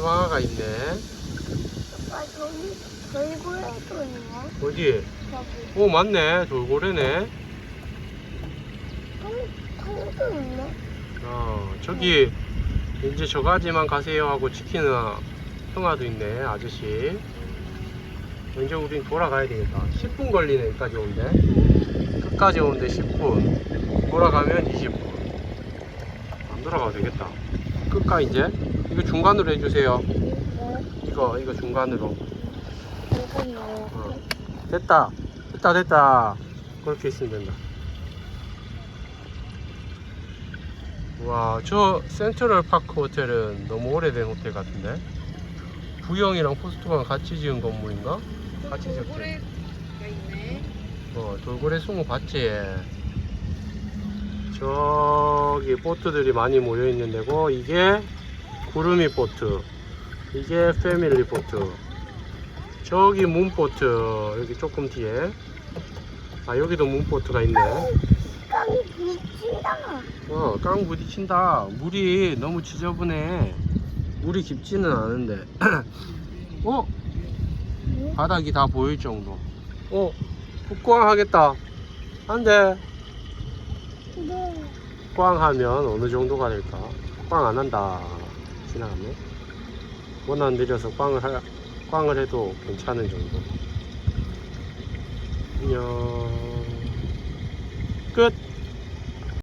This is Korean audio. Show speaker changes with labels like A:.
A: 바다가 있네.
B: 아, 저기 돌고래도 있네.
A: 어디?
B: 저기.
A: 오, 맞네. 돌고래네.
B: 통, 통도 있네.
A: 어, 저기 이제 저가지만 가세요 하고 지키는 형아도 있네. 아저씨. 이제 우린 돌아가야 되겠다. 10분 걸리네, 여기까지 오는데. 끝까지 오는데 10분. 돌아가면 20분. 안 돌아가도 되겠다. 끝까 이제. 이거 중간으로 해주세요.
B: 네.
A: 이거, 이거 중간으로. 어. 됐다. 됐다, 됐다. 그렇게 있으면 된다. 와, 저 센트럴 파크 호텔은 너무 오래된 호텔 같은데? 부영이랑 포스트랑 같이 지은 건물인가? 같이 지었지. 어, 돌고래 숭어 봤지? 저 기 보트들이 많이 모여 있는 데고, 이게 구름이 보트, 이게 패밀리 보트, 저기 문보트, 여기 조금 뒤에. 아, 여기도 문보트가 있네. 어, 깡 부딪힌다. 물이 너무 지저분해. 물이 깊지는 않은데. 어? 바닥이 다 보일 정도. 어, 꽝 하겠다. 안 돼.
B: 네.
A: 꽝 하면 어느 정도가 될까? 꽝 안 한다. 지나가네. 원안 내려서 꽝을 하, 꽝을 해도 괜찮은 정도. 안녕. 끝.